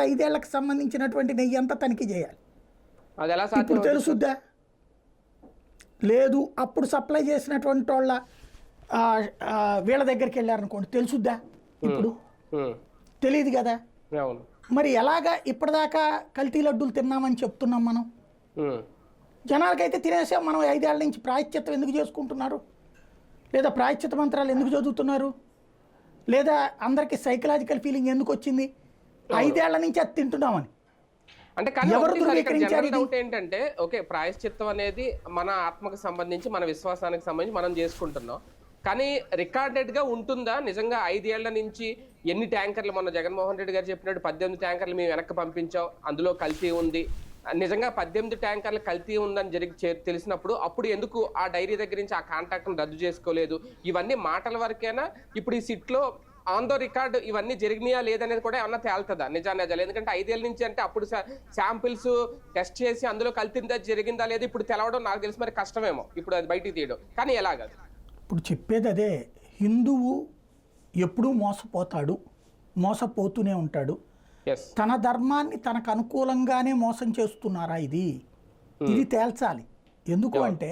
ఐదేళ్ళకు సంబంధించినటువంటి నెయ్యి అంతా తనిఖీ చేయాలి. ఇప్పుడు తెలుసుద్దా? లేదు అప్పుడు సప్లై చేసినటువంటి వాళ్ళ వీళ్ళ దగ్గరికి వెళ్ళారనుకోండి తెలుసుద్దా? ఇప్పుడు తెలియదు కదా? మరి ఎలాగా ఇప్పటిదాకా కల్తీ లడ్డూలు తిన్నామని చెప్తున్నాం మనం? జనాలకైతే తినేసాం మనం ఐదేళ్ళ నుంచి ప్రాయశ్చిత్తం ఎందుకు చేసుకుంటున్నారు? లేదా ప్రాయశ్చిత్త మంత్రాలు ఎందుకు చదువుతున్నారు? లేదా అందరికీ సైకలాజికల్ ఫీలింగ్ ఎందుకు వచ్చింది? ఐదేళ్ళ నుంచి అది తింటున్నామని. అంటే కానీ? డౌట్ ఏంటంటే ఓకే ప్రాయశ్చిత్తం అనేది మన ఆత్మకు సంబంధించి మన విశ్వాసానికి సంబంధించి మనం చేసుకుంటున్నాం. కానీ రికార్డెడ్గా ఉంటుందా? నిజంగా ఐదేళ్ళ నుంచి ఎన్ని ట్యాంకర్లు? మొన్న జగన్మోహన్ రెడ్డి గారు చెప్పినట్టు పద్దెనిమిది ట్యాంకర్లు మేము వెనక్కి పంపించాం. అందులో కల్తీ ఉంది. నిజంగా పద్దెనిమిది ట్యాంకర్లు కల్తీ ఉందని జరిగి తెలిసినప్పుడు అప్పుడు ఎందుకు ఆ డైరీ దగ్గర నుంచి ఆ కాంటాక్ట్ను రద్దు చేసుకోలేదు? ఇవన్నీ మాటల వరకేనా? ఇప్పుడు ఈ సిట్లో ఆన్ ద రికార్డ్ ఇవన్నీ జరిగినాయా లేదనేది కూడా ఏమన్నా తేలుతుందా? నిజా నిజాలు. ఎందుకంటే ఐదేళ్ళ నుంచి అంటే అప్పుడు శాంపిల్స్ టెస్ట్ చేసి అందులో కల్తీందా జరిగిందా లేదా ఇప్పుడు తెలవడం నాకు తెలిసి మరి కష్టమేమో. ఇప్పుడు అది బయటికి తీయడం. కానీ ఎలాగ? ఇప్పుడు చెప్పేది అదే. హిందువు ఎప్పుడూ మోసపోతాడు. మోసపోతూనే ఉంటాడు. తన ధర్మాన్ని తనకు అనుకూలంగానే మోసం చేస్తున్నారా ఇది? ఇది తేల్చాలి. ఎందుకు అంటే